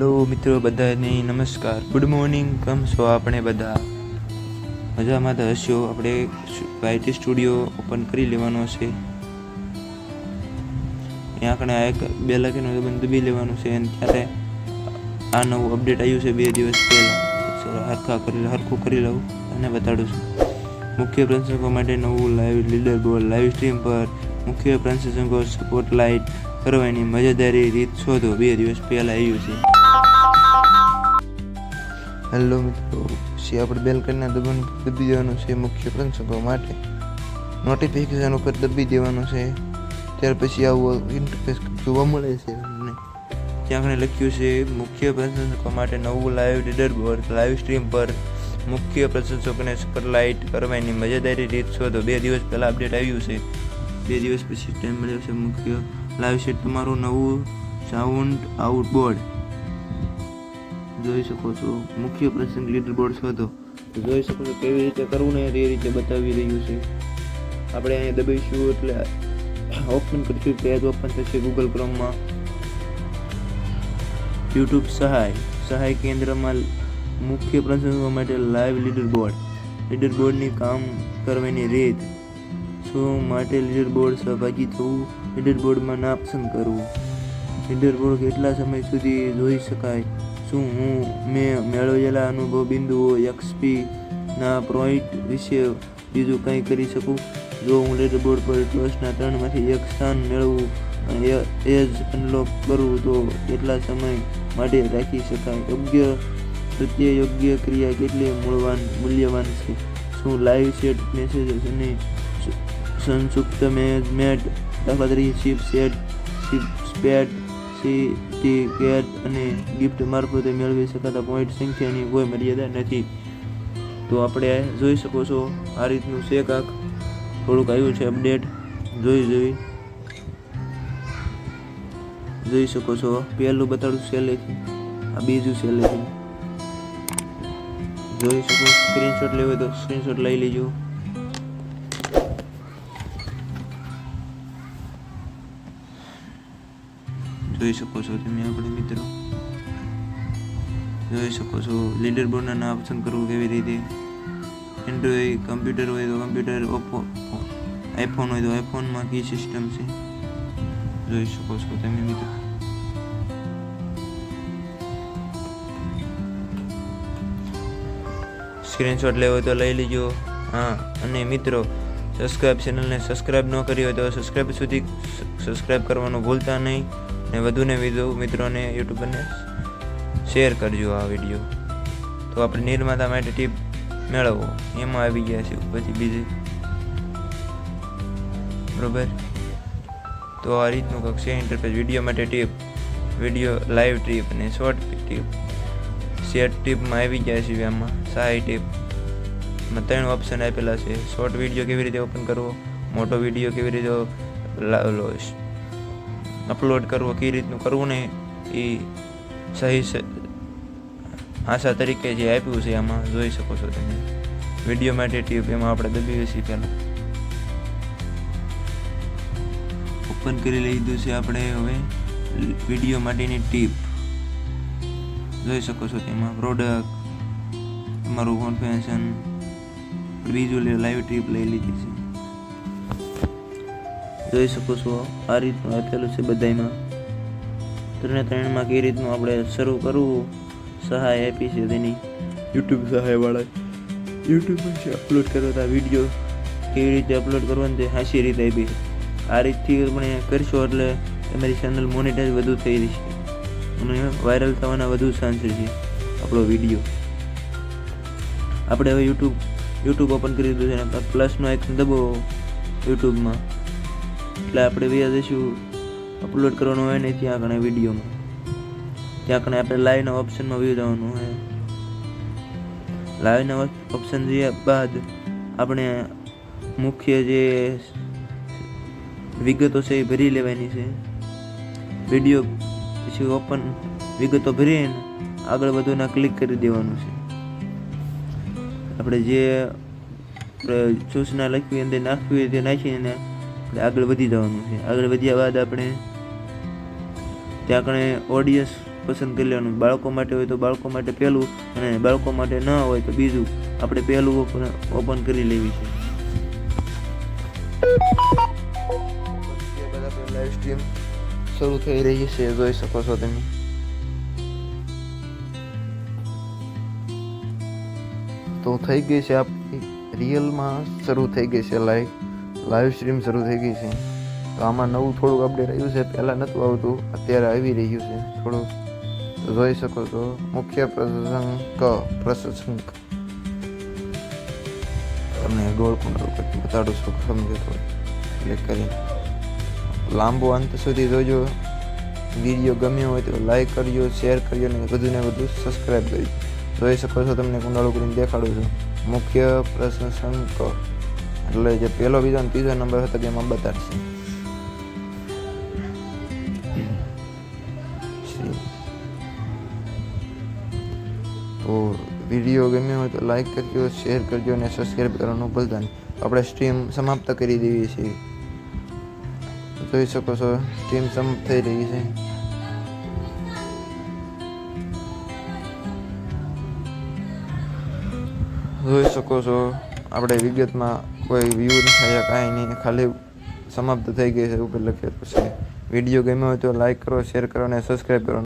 Hello મિત્રો, બધાને નમસ્કાર. ગુડ મોર્નિંગ કેમ છો આપણે બધા? મજામાં તો હશો? આપણે વાયટી સ્ટુડિયો ઓપન કરી લેવાનો છે. ત્યાં આપણે એક બે લાખીનું બંધ દબી લેવાનું છે અને ત્યારે આ નવું અપડેટ આવ્યું છે બે દિવસ પહેલાં. હરખા કરી, હરખું કરી લઉં અને બતાડું છું. મુખ્ય પ્રશંસકો માટે નવું live leader board live stream પર મુખ્ય પ્રશંસકો સ્પોટલાઇટ કરવાની મજાદારી રીત શોધો. બે દિવસ પહેલાં આવ્યું છે. હેલો મિત્રો, પછી આપણે બેલકનીના દબાણ દબી દેવાનું છે મુખ્ય પ્રશંસકો માટે. નોટિફિકેશન ઉપર દબી દેવાનું છે. ત્યાર પછી આવું ઇન્ટરફેસ જોવા મળે છે તમને. ત્યાં આપણે લખ્યું છે, મુખ્ય પ્રશંસકો માટે નવું live leader board live stream પર મુખ્ય પ્રશંસકોને સ્પરલાઇટ કરવાની મજાદારી રીત શોધો. બે દિવસ પહેલાં અપડેટ આવ્યું છે. બે દિવસ પછી ટાઈમ મળ્યો છે મુખ્ય. લાઈવ સેટ તમારું નવું સાઉન્ડ આઉટબોર્ડ જોઈ શકો છો. મુખ્ય પ્રસંગ લીડર બોર્ડ શોધો. તો જોઈ શકો છો કેવી રીતે કરવું ને તે રીતે બતાવી રહ્યું છે. આપણે અહીંયા દબાઈશું એટલે ઓપન કરીશું. પેજ ઓપન થશે ગૂગલ ક્રોમમાં યુટ્યુબ સહાય. સહાય કેન્દ્રમાં મુખ્ય પ્રસંગો માટે લાઈવ લીડર બોર્ડ લીડર બોર્ડની કામ કરવાની રીત. શું માટે લીડર બોર્ડ સહભાગી થવું? લીડર બોર્ડમાં ના કરવું. લીડર બોર્ડ કેટલા સમય સુધી જોઈ શકાય? શું હું મેં મેળવેલા અનુભવ બિંદુઓ એક્સપીના પોઈન્ટ વિશે બીજું કંઈ કરી શકું? જો હું લીડર બોર્ડ પર ટોસના ત્રણમાંથી એક સ્થાન મેળવું અને એ જ અનલોક કરું, તો કેટલા સમય માટે રાખી શકાય? યોગ્ય પ્રત્યે યોગ્ય ક્રિયા કેટલી મૂળવાન, મૂલ્યવાન છે? શું લાઈવ સેટ મેસેજીસ અને સંસુપ્ત મેટ દાખલા તરીકે શિપ સેટ શિપ સ્પેટ સી ટી અને ગિફ્ટ મારફતે મેળવી શકાતા પોઈન્ટ સંખ્યાની કોઈ મર્યાદા નથી. તો આપણે જોઈ શકો છો આ રીતનું છે કાંક થોડુંક આવ્યું છે અપડેટ જોઈ જોઈ. જોઈ શકો છો. પહેલું બતાડું સેલેથી આ બીજું સેલેથી જોઈ શકો સ્ક્રીનશોટ લેવો તો સ્ક્રીનશોટ લઈ લેજો. જોઈ શકો છો તમે આપણે મિત્રો. જોઈ શકો છો લીડર બોર્ડના નામ પસંદ કરવું કેવી રીતે? એન્ડ્રોઈડ કમ્પ્યુટર હોય તો કમ્પ્યુટર ઓપ્પો આઈફોન હોય તો આઈફોનમાં કી સિસ્ટમ છે? જોઈ શકો છો તમે મિત્રો. સ્ક્રીનશોટ લેવો હોય તો લઈ લેજો. હા, અને મિત્રો સબસ્ક્રાઇબ ચેનલને સબસ્ક્રાઇબ ન કરી હોય તો સબસ્ક્રાઇબ સુધી સબસ્ક્રાઇબ કરવાનું ભૂલતા નહીં. ને વધુને વધુ મિત્રોને યુટ્યુબરને શેર કરજો આ વીડિયો તો આપણે નિર્માતા માટે ટીપ મેળવો. એમાં આવી ગયા છે પછી બીજી. બરોબર? તો આ રીતનું કંઈક છે ઇન્ટરફેસ વીડિયો માટે ટીપ વીડિયો લાઈવ ટ્રીપ અને શોર્ટ ટીપ શેર ટીપમાં આવી ગયા છે આમાં. સહાય ટીપમાં ત્રણ ઓપ્શન આપેલા છે. શોર્ટ વીડિયો કેવી રીતે ઓપન કરવો? મોટો વીડિયો કેવી રીતે અપલોડ કરવો, કઈ રીતનું કરવું ને એ સહી આશા તરીકે જે આપ્યું છે એમાં જોઈ શકો છો તમે. વીડિયો માટે ટીપ એમાં આપણે દબાવીએ છીએ પહેલાં. ઓપન કરી લીધું છે આપણે હવે વીડિયો માટેની ટીપ. જોઈ શકો છો તેમાં પ્રોડક્ટ તમારું કોન્ફેન્શન બીજું લાઈવ ટ્રીપ લઈ લીધી છે. જોઈ શકો છો. આ રીતનું આપેલું છે બધામાં ત્રણે ત્રણમાં કઈ રીતનું આપણે શરૂ કરવું? સહાય આપી છે તેની. યુટ્યુબ સહાયવાળા. યુટ્યુબ પર અપલોડ કરતા વીડિયો કેવી રીતે અપલોડ કરવાની તે હાસી રીતે આપી છે. આ રીતથી આપણે કરશો એટલે તમારી ચેનલ મોનિટાઈઝ વધુ થઈ રહેશે અને વાયરલ થવાના વધુ ચાન્સ છે આપણો વીડિયો આપણે હવે યુટ્યુબ યુટ્યુબ ઓપન કરી દીધું છે અને પ્લસનો આઇકન દબો યુટ્યુબમાં એટલે આપણે વ્યા જઈશું અપલોડ કરવાનું હોય ને ત્યાં આગળ વિડીયોમાં. ત્યાં આગળ આપણે લાઈવના ઓપ્શનમાં વ્યૂ જવાનું હોય. લાઈવના ઓપ્શન જોયા બાદ આપણે મુખ્ય જે વિગતો છે એ ભરી લેવાની છે. વીડિયો પછી ઓપન વિગતો ભરીને આગળ વધુના ક્લિક કરી દેવાનું છે. આપણે જે સૂચના લખવી અંદર નાખવી હોય તે નાખીને આપણે આગળ વધી જવાનું છે. આગળ વધ્યા બાદ આપણે ત્યાં કણે ઓડિયન્સ પસંદ કરી લેવાનું. બાળકો માટે હોય તો બાળકો માટે પહેલું અને બાળકો માટે ન હોય તો બીજું. આપણે પહેલું ઓપન ઓપન કરી લેવી છે. લાઈવ સ્ટ્રીમ શરૂ થઈ રહી છે, જોઈ શકો છો તમે. તો થઈ ગઈ છે આપણી રિયલમાં શરૂ થઈ ગઈ છે લાઈવ લાઈવ સ્ટ્રીમ શરૂ થઈ ગઈ છે. તો આમાં નવું થોડુંક અપડેટ આવ્યું છે. પહેલાં નહોતું આવતું, અત્યારે આવી રહ્યું છે. થોડુંક તો જોઈ શકો છો. મુખ્ય પ્રસંગ પ્રસંગ તમને ગોળ કુંડળ કરી બતાડું છું. સમજો તો. ક્લિક કરી લાંબો અંત સુધી જોજો. વીડિયો ગમ્યો હોય તો લાઈક કરજો શેર કરજો અને વધુ ને વધુ સબસ્ક્રાઈબ કરજો. જોઈ શકો છો તમને કુંડાળું કરીને દેખાડું છું. મુખ્ય પ્રશંસક. એટલે જે પહેલો બીજો અને ત્રીજો નંબર હતો એમાં બતાડશે. તો વીડિયો ગમ્યો હોય તો લાઈક કરજો શેર કરજો અને સબસ્ક્રાઈબ કરવાનું ભૂલતા નહીં. આપણે સ્ટ્રીમ સમાપ્ત કરી દેવી છીએ. જોઈ શકો છો સ્ટ્રીમ સમાપ્ત થઈ રહી છે. જોઈ શકો છો આપણે વિગતમાં કોઈ વ્યૂ નથી કાંઈ નહીં. ખાલી સમાપ્ત થઈ ગઈ છે ઉપર લખેલું છે વીડિયો ગમ્યો હોય તો લાઈક કરો શેર કરો અને સબસ્ક્રાઈબ કરો.